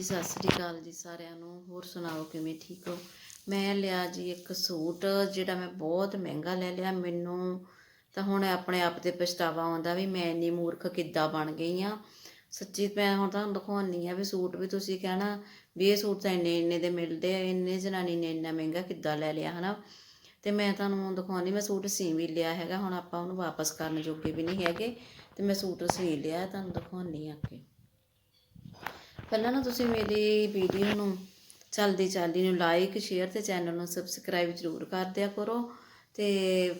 ਜੀ, ਸਤਿ ਸ੍ਰੀ ਅਕਾਲ ਜੀ ਸਾਰਿਆਂ ਨੂੰ। ਹੋਰ ਸੁਣਾਓ, ਕਿਵੇਂ ਠੀਕ ਹੋ? ਮੈਂ ਲਿਆ ਜੀ ਇੱਕ ਸੂਟ, ਜਿਹੜਾ ਮੈਂ ਬਹੁਤ ਮਹਿੰਗਾ ਲੈ ਲਿਆ। ਮੈਨੂੰ ਤਾਂ ਹੁਣ ਆਪਣੇ ਆਪ ਤੇ ਪਛਤਾਵਾ ਆਉਂਦਾ ਵੀ ਮੈਂ ਇੰਨੀ ਮੂਰਖ ਕਿੱਦਾਂ ਬਣ ਗਈ ਆ। ਸੱਚੀ ਮੈਂ ਹੁਣ ਤੁਹਾਨੂੰ ਦਿਖਾਉਣੀ ਆ ਵੀ ਸੂਟ ਵੀ ਤੁਸੀਂ ਕਹਿਣਾ ਵੀ ਇਹ ਸੂਟ ਤਾਂ ਇੰਨੇ ਇੰਨੇ ਦੇ ਮਿਲਦੇ ਆ, ਇੰਨੇ ਜਨਾਨੀ ਨੇ ਇੰਨਾ ਮਹਿੰਗਾ ਕਿੱਦਾਂ ਲੈ ਲਿਆ, ਹਨਾ? ਤੇ ਮੈਂ ਤੁਹਾਨੂੰ ਦਿਖਾਉਣੀ, ਮੈਂ ਸੂਟ ਸੀ ਵੀ ਲਿਆ ਹੈਗਾ, ਹੁਣ ਆਪਾਂ ਉਹਨੂੰ ਵਾਪਸ ਕਰਨ ਜੋਗੇ ਵੀ ਨਹੀਂ ਹੈਗੇ। ਤੇ ਮੈਂ ਸੂਟ ਸੀ ਲਿਆ, ਤੁਹਾਨੂੰ ਦਿਖਾਉਣੀ ਆ ਅੱਗੇ। ਪਹਿਲਾਂ ਨਾ ਤੁਸੀਂ ਮੇਰੀ ਵੀਡੀਓ ਨੂੰ ਚਲਦੀ ਚਲਦੀ ਨੂੰ ਲਾਈਕ ਸ਼ੇਅਰ ਤੇ ਚੈਨਲ ਨੂੰ ਸਬਸਕ੍ਰਾਈਬ ਜ਼ਰੂਰ ਕਰ ਦਿਆ ਕਰੋ ਤੇ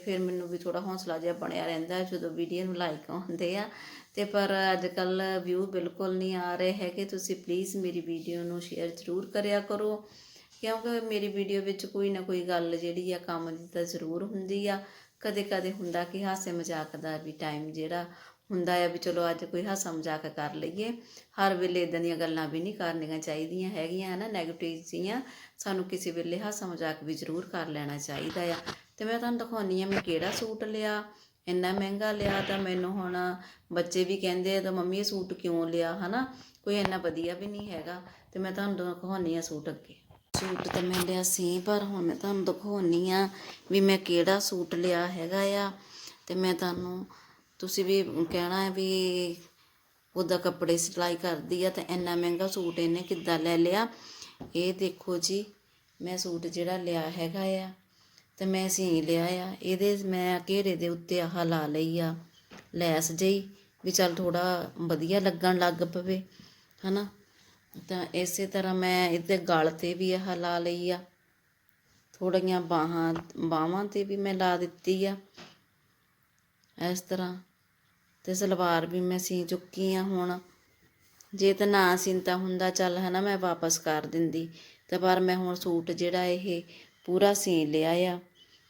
ਫਿਰ ਮੈਨੂੰ ਵੀ ਥੋੜਾ ਹੌਸਲਾ ਜਿਹਾ ਬਣਿਆ ਰਹਿੰਦਾ ਜਦੋਂ ਵੀਡੀਓ ਨੂੰ ਲਾਈਕ ਆਉਂਦੇ ਆ। ਤੇ ਪਰ ਅੱਜ ਕੱਲ ਵਿਊ ਬਿਲਕੁਲ ਨਹੀਂ ਆ ਰਹੇ ਹੈਗੇ, ਤੁਸੀਂ ਪਲੀਜ਼ ਮੇਰੀ ਵੀਡੀਓ ਨੂੰ ਸ਼ੇਅਰ ਜ਼ਰੂਰ ਕਰਿਆ ਕਰੋ। ਕਿਉਂਕਿ ਮੇਰੀ ਵੀਡੀਓ ਵਿੱਚ ਕੋਈ ਨਾ ਕੋਈ ਗੱਲ ਜਿਹੜੀ ਆ ਕੰਮ ਦੀ ਤਾਂ ਜ਼ਰੂਰ ਹੁੰਦੀ ਆ। ਕਦੇ ਕਦੇ ਹੁੰਦਾ ਕਿ ਹਾਸੇ ਮਜ਼ਾਕ ਦਾ ਵੀ ਟਾਈਮ ਜਿਹੜਾ ਹੁੰਦਾ ਆ ਵੀ ਚਲੋ ਅੱਜ ਕੋਈ ਹਾਸਾ ਮਜ਼ਾਕ ਕਰ ਲਈਏ। ਹਰ ਵੇਲੇ ਇਦਾਂ ਦੀਆਂ ਗੱਲਾਂ ਵੀ ਨਹੀਂ ਕਰਨੀਆਂ ਚਾਹੀਦੀਆਂ ਹੈਗੀਆਂ, ਹਨਾ? 네ਗੇਟਿਵ ਜੀਆਂ ਸਾਨੂੰ ਕਿਸੇ ਵੇਲੇ ਹਾਸਾ ਮਜ਼ਾਕ ਵੀ ਜ਼ਰੂਰ ਕਰ ਲੈਣਾ ਚਾਹੀਦਾ ਆ। ਤੇ ਮੈਂ ਤੁਹਾਨੂੰ ਦਿਖਾਉਣੀ ਆ ਮੈਂ ਕਿਹੜਾ ਸੂਟ ਲਿਆ, ਇੰਨਾ ਮਹਿੰਗਾ ਲਿਆ ਤਾਂ ਮੈਨੂੰ ਹੁਣ ਬੱਚੇ ਵੀ ਕਹਿੰਦੇ ਆ ਤਾਂ ਮੰਮੀ ਇਹ ਸੂਟ ਕਿਉਂ ਲਿਆ, ਹਨਾ? ਕੋਈ ਇੰਨਾ ਵਧੀਆ ਵੀ ਨਹੀਂ ਹੈਗਾ। ਤੇ ਮੈਂ ਤੁਹਾਨੂੰ ਦਿਖਾਉਣੀ ਆ ਸੂਟ ਅੱਗੇ। ਸੂਟ ਤਾਂ ਮੈਂ ਲਿਆ ਸੀ, ਪਰ ਹੁਣ ਮੈਂ ਤੁਹਾਨੂੰ ਦਿਖਾਉਣੀ ਆ ਵੀ ਮੈਂ ਕਿਹੜਾ ਸੂਟ ਲਿਆ ਹੈਗਾ ਆ। ਤੇ ਮੈਂ ਤੁਹਾਨੂੰ ਤੁਸੀਂ ਵੀ ਕਹਿਣਾ ਹੈ ਵੀ ਉਹਦਾ ਕੱਪੜੇ ਸਿਲਾਈ ਕਰਦੀ ਆ ਤੇ ਇੰਨਾ ਮਹਿੰਗਾ ਸੂਟ ਇਹਨੇ ਕਿੱਦਾਂ ਲੈ ਲਿਆ? ਇਹ ਦੇਖੋ ਜੀ, ਮੈਂ ਸੂਟ ਜਿਹੜਾ ਲਿਆ ਹੈਗਾ ਆ ਤੇ ਮੈਂ ਸੀ ਲਿਆ ਆ। ਇਹਦੇ ਮੈਂ ਘੇਰੇ ਦੇ ਉੱਤੇ ਆਹ ਲਾ ਲਈ ਆ, ਲੈਸ ਜਈ ਵੀ ਚੱਲ ਥੋੜਾ ਵਧੀਆ ਲੱਗਣ ਲੱਗ ਪਵੇ, ਹਨਾ? ਤਾਂ ਇਸੇ ਤਰ੍ਹਾਂ ਮੈਂ ਇਹਦੇ ਗਲ ਤੇ ਵੀ ਆਹ ਲਾ ਲਈ ਆ। ਥੋੜੀਆਂ ਬਾਹਾਂ ਬਾਹਾਂ ਤੇ ਵੀ ਮੈਂ ਲਾ ਦਿੱਤੀ ਆ। ਇਸ ਤਰ੍ਹਾਂ ਤੇ ਸਲਵਾਰ ਵੀ ਮੈਂ ਸੀ ਚੁੱਕੀ ਆ ਹੁਣ। ਜੇ ਤਾਂ ਨਾ ਸਿੰਤਾ ਹੁੰਦਾ, ਚੱਲ ਹੈ ਨਾ ਮੈਂ ਵਾਪਸ ਕਰ ਦਿੰਦੀ। ਤੇ ਪਰ ਮੈਂ ਹੁਣ ਸੂਟ ਜਿਹੜਾ ਇਹ ਪੂਰਾ ਸੀ ਲਿਆ ਆ,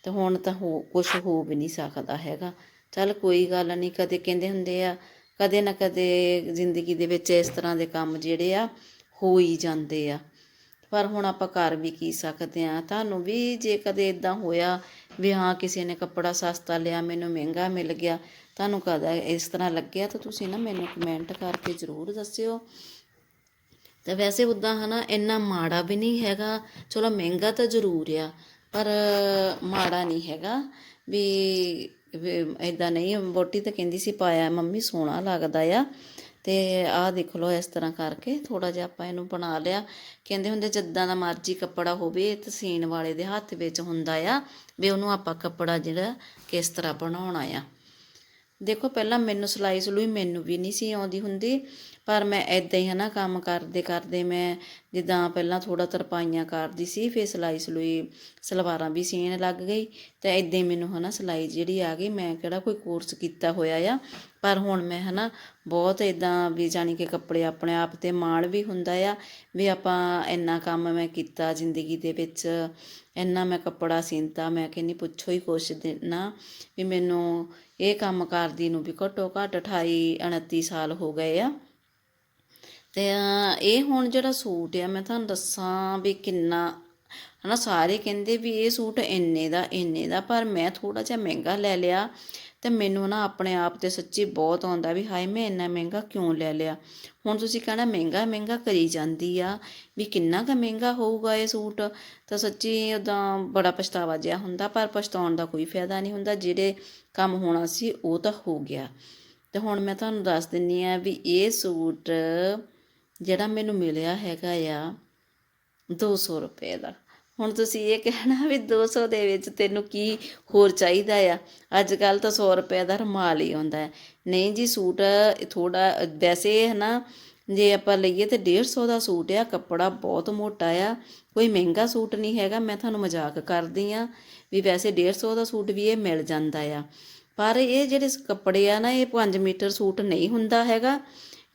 ਤੇ ਹੁਣ ਤਾਂ ਹੋ ਕੁਝ ਹੋ ਵੀ ਨਹੀਂ ਸਕਦਾ ਹੈਗਾ। ਚੱਲ ਕੋਈ ਗੱਲ ਨਹੀਂ, ਕਦੇ ਕਹਿੰਦੇ ਹੁੰਦੇ ਆ, ਕਦੇ ਨਾ ਕਦੇ ਜ਼ਿੰਦਗੀ ਦੇ ਵਿੱਚ ਇਸ ਤਰ੍ਹਾਂ ਦੇ ਕੰਮ ਜਿਹੜੇ ਆ, ਹੋ ਹੀ ਜਾਂਦੇ ਆ। ਪਰ ਹੁਣ ਆਪਾਂ ਕਰ ਵੀ ਕੀ ਸਕਦੇ ਆ? ਤੁਹਾਨੂੰ ਵੀ ਜੇ ਕਦੇ ਇਦਾਂ ਹੋਇਆ ਵੀ ਹਾਂ, ਕਿਸੇ ਨੇ ਕੱਪੜਾ ਸਸਤਾ ਲਿਆ, ਮੈਨੂੰ ਮਹਿੰਗਾ ਮਿਲ ਗਿਆ ਤੁਹਾਨੂੰ ਕਦਾ ਇਸ ਤਰ੍ਹਾਂ ਲੱਗਿਆ ਤਾਂ ਤੁਸੀਂ ਨਾ ਮੈਨੂੰ ਕਮੈਂਟ ਕਰਕੇ ਜ਼ਰੂਰ ਦੱਸਿਓ। ਤੇ ਵੈਸੇ ਉਦਾਂ ਹਨਾ, ਇੰਨਾ ਮਾੜਾ ਵੀ ਨਹੀਂ ਹੈਗਾ। ਚਲੋ ਮਹਿੰਗਾ ਤਾਂ ਜ਼ਰੂਰ ਆ, ਪਰ ਮਾੜਾ ਨਹੀਂ ਹੈਗਾ। ਵੀ ਇਦਾਂ ਨਹੀਂ ਬੋਟੀ ਤਾਂ ਕਹਿੰਦੀ ਸੀ ਪਾਇਆ, ਮੰਮੀ ਸੋਹਣਾ ਲੱਗਦਾ ਆ। ਤੇ ਆਹ ਦੇਖ ਲਓ ਇਸ ਤਰ੍ਹਾਂ ਕਰਕੇ ਥੋੜਾ ਜਿਹਾ ਆਪਾਂ ਇਹਨੂੰ ਬਣਾ ਲਿਆ। ਕਹਿੰਦੇ ਹੁੰਦੇ ਜਿੱਦਾਂ ਦਾ ਮਰਜ਼ੀ ਕੱਪੜਾ ਹੋਵੇ ਤੇ ਸੀਣ ਵਾਲੇ ਦੇ ਹੱਥ ਵਿੱਚ ਹੁੰਦਾ ਆ। ਵੀ ਉਹਨੂੰ ਆਪਾਂ ਕੱਪੜਾ ਜਿਹੜਾ ਕਿਸ ਤਰ੍ਹਾਂ ਬਣਾਉਣਾ ਆ। ਦੇਖੋ ਪਹਿਲਾਂ ਮੈਨੂੰ ਸਿਲਾਈ ਸਲੂਈ ਮੈਨੂੰ ਵੀ ਨਹੀਂ ਸੀ ਆਉਂਦੀ ਹੁੰਦੀ। ਪਰ ਮੈਂ ਐਦਾਂ ਹੀ ਹਨਾ ਕੰਮ ਕਰਦੇ ਕਰਦੇ ਮੈਂ ਜਿੱਦਾਂ ਪਹਿਲਾਂ ਥੋੜਾ ਤਰਪਾਈਆਂ ਕਰਦੀ ਸੀ, ਫਿਰ ਸਿਲਾਈ ਸਲੂਈ ਸਲਵਾਰਾਂ ਵੀ ਸੀਣ ਲੱਗ ਗਈ ਤੇ ਐਦਾਂ ਹੀ ਮੈਨੂੰ ਹਨਾ ਸਿਲਾਈ ਜਿਹੜੀ ਆ ਗਈ ਮੈਂ ਕਿਹੜਾ ਕੋਈ ਕੋਰਸ ਕੀਤਾ ਹੋਇਆ ਆ। ਪਰ ਹੁਣ ਮੈਂ ਹਨਾ ਬਹੁਤ ਇਦਾਂ ਵੀ ਜਾਣੀ ਕਿ ਕੱਪੜੇ ਆਪਣੇ ਆਪ ਤੇ ਮਾਣ ਵੀ ਹੁੰਦਾ ਆ ਵੀ ਆਪਾਂ ਇੰਨਾ ਕੰਮ ਮੈਂ ਕੀਤਾ ਜ਼ਿੰਦਗੀ ਦੇ ਵਿੱਚ, ਇੰਨਾ ਮੈਂ ਕੱਪੜਾ ਸੀਨਤਾ ਮੈਂ ਕਹਿੰਨੀ ਪੁੱਛੋ ਹੀ ਕੁਛ ਨਾ ਵੀ ਮੈਨੂੰ ਇਹ ਕੰਮ ਕਰਦੀ ਨੂੰ ਵੀ ਘੱਟੋ ਘੱਟ 28 29 ਸਾਲ ਹੋ ਗਏ ਆ। ਅਤੇ ਇਹ ਹੁਣ ਜਿਹੜਾ ਸੂਟ ਆ, ਮੈਂ ਤੁਹਾਨੂੰ ਦੱਸਾਂ ਵੀ ਕਿੰਨਾ, ਹਨਾ, ਸਾਰੇ ਕਹਿੰਦੇ ਵੀ ਇਹ ਸੂਟ ਇੰਨੇ ਦਾ ਇੰਨੇ ਦਾ, ਪਰ ਮੈਂ ਥੋੜਾ ਜਿਹਾ ਮਹਿੰਗਾ ਲੈ ਲਿਆ ਤੇ ਮੈਨੂੰ ਨਾ ਆਪਣੇ ਆਪ ਤੇ ਸੱਚੀ ਬਹੁਤ ਆਉਂਦਾ ਵੀ ਹਾਏ, ਮੈਂ ਇੰਨਾ ਮਹਿੰਗਾ ਕਿਉਂ ਲੈ ਲਿਆ? ਹੁਣ ਤੁਸੀਂ ਕਹਿਣਾ ਮਹਿੰਗਾ ਮਹਿੰਗਾ ਕਰੀ ਜਾਂਦੀ ਆ, ਵੀ ਕਿੰਨਾ ਕੁ ਮਹਿੰਗਾ ਹੋਊਗਾ ਇਹ ਸੂਟ? ਤਾਂ ਸੱਚੀ ਉਦਾਂ ਬੜਾ ਪਛਤਾਵਾ ਜਿਹਾ ਹੁੰਦਾ, ਪਰ ਪਛਤਾਉਣ ਦਾ ਕੋਈ ਫਾਇਦਾ ਨਹੀਂ ਹੁੰਦਾ, ਜਿਹੜੇ ਕੰਮ ਹੋਣਾ ਸੀ ਉਹ ਤਾਂ ਹੋ ਗਿਆ। ਤੇ ਹੁਣ ਮੈਂ ਤੁਹਾਨੂੰ ਦੱਸ ਦਿੰਨੀ ਆ ਵੀ ਇਹ ਸੂਟ ਜਿਹੜਾ ਮੈਨੂੰ ਮਿਲਿਆ ਹੈਗਾ ਆ 200 ਰੁਪਏ ਦਾ। ਹੁਣ ਤੁਸੀਂ ਇਹ ਕਹਿਣਾ ਵੀ 200 ਦੇ ਵਿੱਚ ਤੈਨੂੰ ਕੀ ਹੋਰ ਚਾਹੀਦਾ ਆ? ਅੱਜ ਕੱਲ ਤਾਂ 100 ਰੁਪਏ ਦਾ ਰੁਮਾਲ ਹੀ ਆਉਂਦਾ ਹੈ। ਨਹੀਂ ਜੀ, ਸੂਟ ਥੋੜਾ ਵੈਸੇ ਹੈ ਨਾ ਜੇ ਆਪਾਂ ਲਈਏ ਤੇ 150 ਦਾ ਸੂਟ ਆ, ਕੱਪੜਾ ਬਹੁਤ ਮੋਟਾ ਆ। ਕੋਈ ਮਹਿੰਗਾ ਸੂਟ ਨਹੀਂ ਹੈਗਾ, ਮੈਂ ਤੁਹਾਨੂੰ ਮਜ਼ਾਕ ਕਰਦੀ ਆ ਵੀ ਵੈਸੇ 150 ਦਾ ਸੂਟ ਵੀ ਇਹ ਮਿਲ ਜਾਂਦਾ ਆ। ਪਰ ਇਹ ਜਿਹੜੇ ਕੱਪੜੇ ਆ ਨਾ, ਇਹ 5 ਮੀਟਰ ਸੂਟ ਨਹੀਂ ਹੁੰਦਾ ਹੈਗਾ।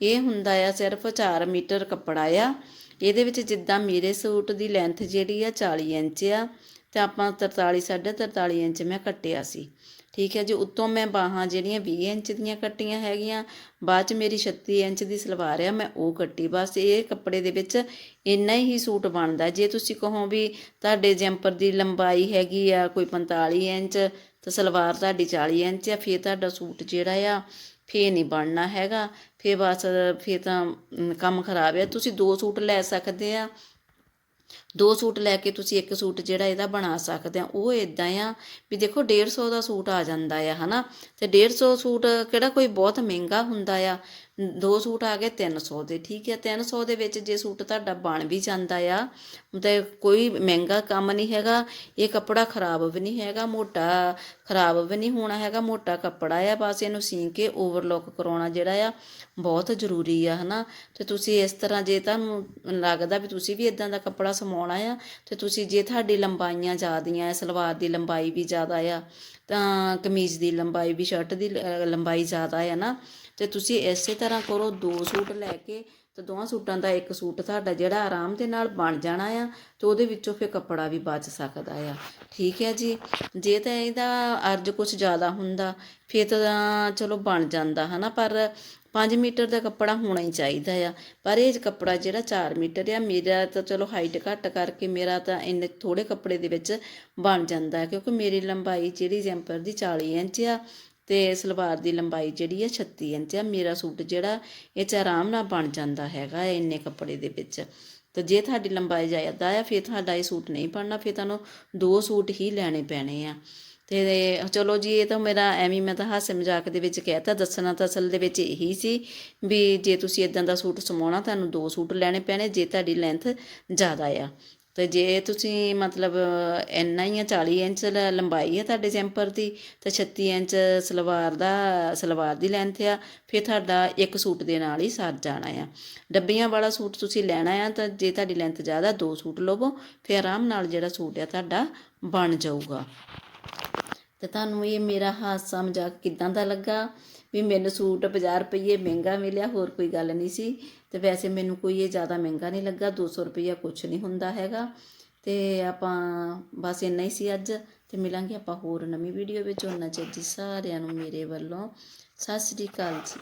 ਇਹ ਹੁੰਦਾ ਆ ਸਿਰਫ 4 ਮੀਟਰ ਕੱਪੜਾ ਆ। ਇਹਦੇ ਵਿੱਚ ਜਿੱਦਾਂ ਮੇਰੇ ਸੂਟ ਦੀ ਲੈਂਥ ਜਿਹੜੀ ਆ 40 ਇੰਚ ਆ ਤੇ ਆਪਾਂ 43 43 ਇੰਚ ਮੈਂ ਕੱਟਿਆ ਸੀ। ਠੀਕ ਹੈ ਜੀ, ਉੱਤੋਂ ਮੈਂ ਬਾਹਾਂ ਜਿਹੜੀਆਂ 20 ਇੰਚ ਦੀਆਂ ਕੱਟੀਆਂ ਹੈਗੀਆਂ, ਬਾਅਦ ਚ ਮੇਰੀ 36 ਇੰਚ ਦੀ ਸਲਵਾਰ ਆ, ਮੈਂ ਉਹ ਕੱਟੀ। ਬਸ ਇਹ ਕੱਪੜੇ ਦੇ ਵਿੱਚ ਇੰਨਾ ਹੀ ਸੂਟ ਬਣਦਾ। ਜੇ ਤੁਸੀਂ ਕਹੋ ਵੀ ਤੁਹਾਡੇ ਜੈਂਪਰ ਦੀ ਲੰਬਾਈ ਹੈਗੀ ਆ ਕੋਈ 45 ਇੰਚ, ਤਾਂ ਸਲਵਾਰ ਤੁਹਾਡੀ 40 ਇੰਚ ਆ, ਫਿਰ ਤੁਹਾਡਾ ਸੂਟ ਜਿਹੜਾ ਆ ਫੇ ਨਹੀਂ ਬਣਨਾ ਹੈਗਾ। ਫੇ ਬਸ ਫੇ ਤਾਂ ਕੰਮ ਖਰਾਬ ਹੈ ਤੁਸੀਂ ਦੋ ਸੂਟ ਲੈ ਸਕਦੇ ਆ। ਦੋ ਸੂਟ ਲੈ ਕੇ ਤੁਸੀਂ ਇੱਕ ਸੂਟ ਜਿਹੜਾ ਇਹਦਾ ਬਣਾ ਸਕਦੇ ਆ। ਉਹ ਇਦਾਂ ਆ ਵੀ ਦੇਖੋ 150 ਦਾ ਸੂਟ ਆ ਜਾਂਦਾ ਆ, ਹਨਾ? ਤੇ 150 ਸੂਟ ਕਿਹੜਾ ਕੋਈ ਬਹੁਤ ਮਹਿੰਗਾ ਹੁੰਦਾ ਆ? ਦੋ ਸੂਟ ਆ ਗਏ 300 ਦੇ, ਠੀਕ ਹੈ 300 ਦੇ ਵਿੱਚ ਜੇ ਸੂਟ ਤੁਹਾਡਾ ਬਣ ਵੀ ਜਾਂਦਾ ਆ, ਤੇ ਕੋਈ ਮਹਿੰਗਾ ਕੰਮ ਨਹੀਂ ਹੈਗਾ, ਇਹ ਕੱਪੜਾ ਖਰਾਬ ਵੀ ਨਹੀਂ ਹੈਗਾ, ਮੋਟਾ ਖਰਾਬ ਵੀ ਨਹੀਂ ਹੋਣਾ ਹੈਗਾ, ਮੋਟਾ ਕੱਪੜਾ ਆ, ਬਸ ਇਹਨੂੰ ਸੀ ਕੇ ਓਵਰਲੋਕ ਕਰਾਉਣਾ ਜਿਹੜਾ ਆ, ਬਹੁਤ ਜ਼ਰੂਰੀ ਆ, ਹਨਾ? ਤੇ ਤੁਸੀਂ ਇਸ ਤਰ੍ਹਾਂ ਜੇ ਤੁਹਾਨੂੰ ਲੱਗਦਾ ਵੀ ਤੁਸੀਂ ਵੀ ਇਦਾਂ ਦਾ ਕੱਪੜਾ ਸਮਾਉਣਾ ਆ ਤੇ ਤੁਸੀਂ ਜੇ ਤੁਹਾਡੀ ਲੰਬਾਈਆਂ ਜ਼ਿਆਦੀਆਂ ਆ, ਸਲਵਾਰ ਦੀ ਲੰਬਾਈ ਵੀ ਜ਼ਿਆਦਾ ਆ, ਤਾਂ ਕਮੀਜ਼ ਦੀ ਲੰਬਾਈ ਵੀ, ਸ਼ਰਟ ਦੀ ਲੰਬਾਈ ਜ਼ਿਆਦਾ ਆ ਨਾ, ਤੇ ਤੁਸੀਂ ਇਸੇ ਤਰ੍ਹਾਂ ਕਰੋ ਦੋ ਸੂਟ ਲੈ ਕੇ ਤੇ ਦੋਵਾਂ ਸੂਟਾਂ ਦਾ ਇੱਕ ਸੂਟ ਤੁਹਾਡਾ ਜਿਹੜਾ ਆਰਾਮ ਦੇ ਨਾਲ ਬਣ ਜਾਣਾ ਆ ਤੇ ਉਹਦੇ ਵਿੱਚੋਂ ਫਿਰ ਕੱਪੜਾ ਵੀ ਬਚ ਸਕਦਾ ਆ। ਠੀਕ ਹੈ ਜੀ? ਜੇ ਤਾਂ ਇਹਦਾ ਅਰਜ ਕੁਝ ਜ਼ਿਆਦਾ ਹੁੰਦਾ, ਫਿਰ ਤਾਂ ਚਲੋ ਬਣ ਜਾਂਦਾ, ਹਨਾ? ਪਰ 5 ਮੀਟਰ ਦਾ ਕੱਪੜਾ ਹੋਣਾ ਹੀ ਚਾਹੀਦਾ ਆ। ਪਰ ਇਹ ਕੱਪੜਾ ਜਿਹੜਾ 4 ਮੀਟਰ ਆ, ਮੇਰਾ ਤਾਂ ਚਲੋ ਹਾਈਟ ਘੱਟ ਕਰਕੇ ਮੇਰਾ ਤਾਂ ਇੰਨੇ ਥੋੜੇ ਕੱਪੜੇ ਦੇ ਵਿੱਚ ਬਣ ਜਾਂਦਾ ਕਿਉਂਕਿ ਮੇਰੀ ਲੰਬਾਈ ਜਿਹੜੀ ਜੈਂਪਰ ਦੀ 40 ਇੰਚ ਆ ਤੇ ਸਲਵਾਰ ਦੀ ਲੰਬਾਈ ਜਿਹੜੀ ਹੈ 36 ਇੰਚ ਆ। ਮੇਰਾ ਸੂਟ ਜਿਹੜਾ, ਇਹ 'ਚ ਆਰਾਮ ਨਾਲ ਬਣ ਜਾਂਦਾ ਹੈਗਾ ਹੈ ਇੰਨੇ ਕੱਪੜੇ ਦੇ ਵਿੱਚ। ਤੇ ਜੇ ਤੁਹਾਡੀ ਲੰਬਾਈ ਜ਼ਿਆਦਾ ਆ, ਫਿਰ ਤੁਹਾਡਾ ਇਹ ਸੂਟ ਨਹੀਂ ਬਣਨਾ, ਫਿਰ ਤੁਹਾਨੂੰ ਦੋ ਸੂਟ ਹੀ ਲੈਣੇ ਪੈਣੇ ਆ। ਤੇ ਚਲੋ ਜੀ, ਇਹ ਤਾਂ ਮੇਰਾ ਐਵੇਂ ਮੈਂ ਤਾਂ ਹਾਸੇ ਮਜ਼ਾਕ ਦੇ ਵਿੱਚ ਕਹਿਤਾ, ਦੱਸਣਾ ਤਾਂ ਅਸਲ ਦੇ ਵਿੱਚ ਇਹੀ ਸੀ ਵੀ ਜੇ ਤੁਸੀਂ ਇਦਾਂ ਦਾ ਸੂਟ ਸਮਾਉਣਾ, ਤੁਹਾਨੂੰ ਦੋ ਸੂਟ ਲੈਣੇ ਪੈਣੇ ਜੇ ਤੁਹਾਡੀ ਲੈਂਥ ਜ਼ਿਆਦਾ ਆ। ਅਤੇ ਜੇ ਤੁਸੀਂ ਮਤਲਬ ਇੰਨਾ ਹੀ ਆ 40 ਇੰਚ ਲੰਬਾਈ ਹੈ ਤੁਹਾਡੇ ਜੈਂਪਰ ਦੀ, ਤਾਂ ਛੱਤੀ ਇੰਚ ਸਲਵਾਰ ਦਾ, ਸਲਵਾਰ ਦੀ ਲੈਂਥ ਆ, ਫਿਰ ਤੁਹਾਡਾ ਇੱਕ ਸੂਟ ਦੇ ਨਾਲ ਹੀ ਸਰ ਜਾਣਾ ਆ। ਡੱਬੀਆਂ ਵਾਲਾ ਸੂਟ ਤੁਸੀਂ ਲੈਣਾ ਆ, ਤਾਂ ਜੇ ਤੁਹਾਡੀ ਲੈਂਥ ਜ਼ਿਆਦਾ, ਦੋ ਸੂਟ ਲਵੋ, ਫਿਰ ਆਰਾਮ ਨਾਲ ਜਿਹੜਾ ਸੂਟ ਆ ਤੁਹਾਡਾ ਬਣ ਜਾਊਗਾ। ਤੇ ਤੁਹਾਨੂੰ ਇਹ ਮੇਰਾ ਹਾਸਾ ਮਜ਼ਾਕ ਕਿਦਾਂ ਦਾ ਲੱਗਾ? ਵੀ ਮੈਨੂੰ ਸੂਟ 50 ਰੁਪਏ ਮਹਿੰਗਾ ਮਿਲਿਆ, ਹੋਰ ਕੋਈ ਗੱਲ ਨਹੀਂ ਸੀ। ਤੇ ਵੈਸੇ ਮੈਨੂੰ ਕੋਈ ਇਹ ਜ਼ਿਆਦਾ ਮਹਿੰਗਾ ਨਹੀਂ ਲੱਗਾ 200 ਰੁਪਈਆ ਕੁਝ ਨਹੀਂ ਹੁੰਦਾ ਹੈਗਾ। ਤੇ ਆਪਾਂ ਬਸ ਇੰਨਾ ਹੀ ਸੀ ਅੱਜ। ਤੇ ਮਿਲਾਂਗੇ ਆਪਾਂ ਹੋਰ ਨਵੀਂ ਵੀਡੀਓ ਵਿੱਚ। ਉਹਨਾਂ ਚਿਰ ਜੀ ਸਾਰਿਆਂ ਨੂੰ ਮੇਰੇ ਵੱਲੋਂ। ਸਤਿ ਸ੍ਰੀ ਅਕਾਲ ਜੀ।